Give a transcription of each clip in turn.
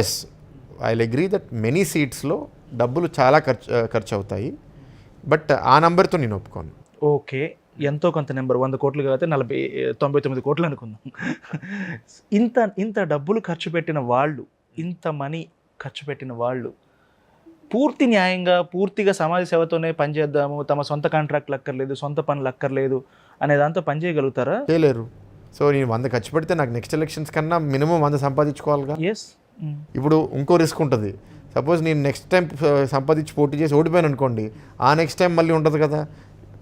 Yes I agree that many సీట్స్లో డబ్బులు చాలా ఖర్చు ఖర్చు అవుతాయి బట్ ఆ నంబర్తో నేను ఒప్పుకోను. ఓకే. ఎంతో కొంత నెంబర్ వంద కోట్లు కాకపోతే నలభై తొంభై తొమ్మిది కోట్లు అనుకుందాం. ఇంత ఇంత డబ్బులు ఖర్చు పెట్టిన వాళ్ళు ఇంత మనీ ఖర్చు పెట్టిన వాళ్ళు పూర్తి న్యాయంగా పూర్తిగా సమాజ సేవతోనే పనిచేద్దాము తమ సొంత కాంట్రాక్ట్లు అక్కర్లేదు సొంత పనులు అక్కర్లేదు అనే దాంతో పనిచేయగలుగుతారా చేయలేరు. సో నేను వంద ఖర్చు పెడితే నాకు నెక్స్ట్ ఎలక్షన్స్ కన్నా మినిమం వంద సంపాదించుకోవాలిగా. ఎస్ ఇప్పుడు ఇంకో రిస్క్ ఉంటుంది. సపోజ్ నేను నెక్స్ట్ టైం సంపాదించి పోటీ చేసి ఓడిపోయాను అనుకోండి ఆ నెక్స్ట్ టైం మళ్ళీ ఉండదు కదా.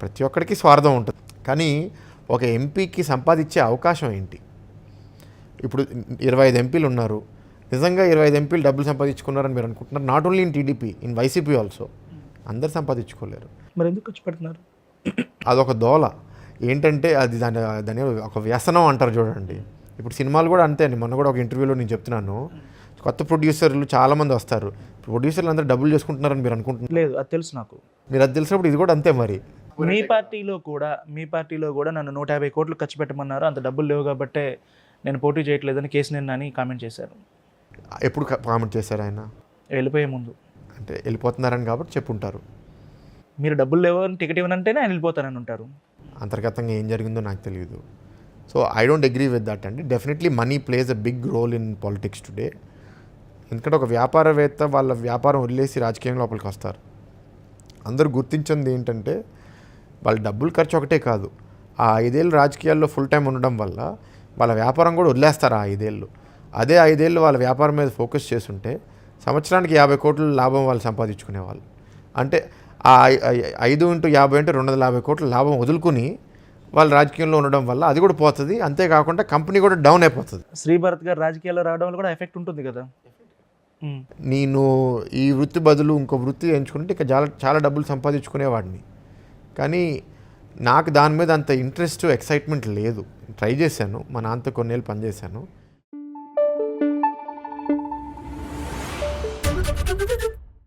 ప్రతి ఒక్కరికి స్వార్థం ఉంటుంది. కానీ ఒక ఎంపీకి సంపాదించే అవకాశం ఏంటి? ఇప్పుడు ఇరవై ఐదు ఎంపీలు ఉన్నారు. నిజంగా ఇరవై ఐదు ఎంపీలు డబ్బులు సంపాదించుకున్నారని మీరు అనుకుంటున్నారు. Not only in TDP in YCP also అందరు సంపాదించుకోలేరు. మరి ఎందుకు ఖర్చు పెడుతున్నారు? అదొక దోల. ఏంటంటే అది దాని దాని ఒక వ్యసనం అంటారు చూడండి. ఇప్పుడు సినిమాలు కూడా అంతే అండి. మొన్న కూడా ఒక ఇంటర్వ్యూలో నేను చెప్తున్నాను. కొత్త ప్రొడ్యూసర్లు చాలామంది వస్తారు. ప్రొడ్యూసర్లు అందరూ డబ్బులు చేసుకుంటున్నారని మీరు అనుకుంటున్నారు? లేదు అది తెలుసు నాకు. మీరు అది తెలిసినప్పుడు ఇది కూడా అంతే మరి. మీ పార్టీలో కూడా మీ పార్టీలో కూడా నన్ను నూట యాభై కోట్లు ఖర్చు పెట్టమన్నారు. అంత డబ్బులు లేవు కాబట్టే నేను పోటీ చేయట్లేదని కేసీఆర్ నాని కామెంట్ చేశారు. ఎప్పుడు కామెంట్ చేశారు ఆయన? వెళ్ళిపోయే ముందు. అంటే వెళ్ళిపోతున్నారని కాబట్టి చెప్పుంటారు. మీరు డబ్బులు లేవు అని టికెట్ ఇవ్వనంటేనే ఆయన వెళ్ళిపోతానని ఉంటారు. అంతర్గతంగా ఏం జరిగిందో నాకు తెలియదు so I don't agree with that అండి. Definitely money plays a big role in politics today ఎందుకంటే ఒక వ్యాపారవేత్త వాళ్ళ వ్యాపారం వదిలేసి రాజకీయం లోపలికి వస్తారు. అందరూ గుర్తించింది ఏంటంటే వాళ్ళ డబ్బులు ఖర్చు ఒకటే కాదు. ఆ ఐదేళ్ళు రాజకీయాల్లో ఫుల్ టైం ఉండడం వల్ల వాళ్ళ వ్యాపారం కూడా వదిలేస్తారు ఆ ఐదేళ్ళు. అదే ఐదేళ్ళు వాళ్ళ వ్యాపారం మీద ఫోకస్ చేస్తుంటే సంవత్సరానికి యాభై కోట్ల లాభం వాళ్ళు సంపాదించుకునేవాళ్ళు. అంటే ఆ ఐదు ఇంటూ యాభై అంటే రెండు వందల యాభై కోట్ల లాభం వదులుకుని వాళ్ళు రాజకీయంలో ఉండడం వల్ల అది కూడా పోతుంది. అంతేకాకుండా కంపెనీ కూడా డౌన్ అయిపోతుంది. శ్రీభారత్ గారు రాజకీయాల్లో రావడం వల్ల కూడా ఎఫెక్ట్ ఉంటుంది కదా. నేను ఈ వృత్తి బదులు ఇంకో వృత్తి ఎంచుకుంటే ఇక చాలా చాలా డబ్బులు సంపాదించుకునేవాడిని. కానీ నాకు దాని మీద అంత ఇంట్రెస్ట్ ఎక్సైట్మెంట్ లేదు. ట్రై చేశాను. మా నాన్నతో కొన్నేళ్ళు పనిచేశాను.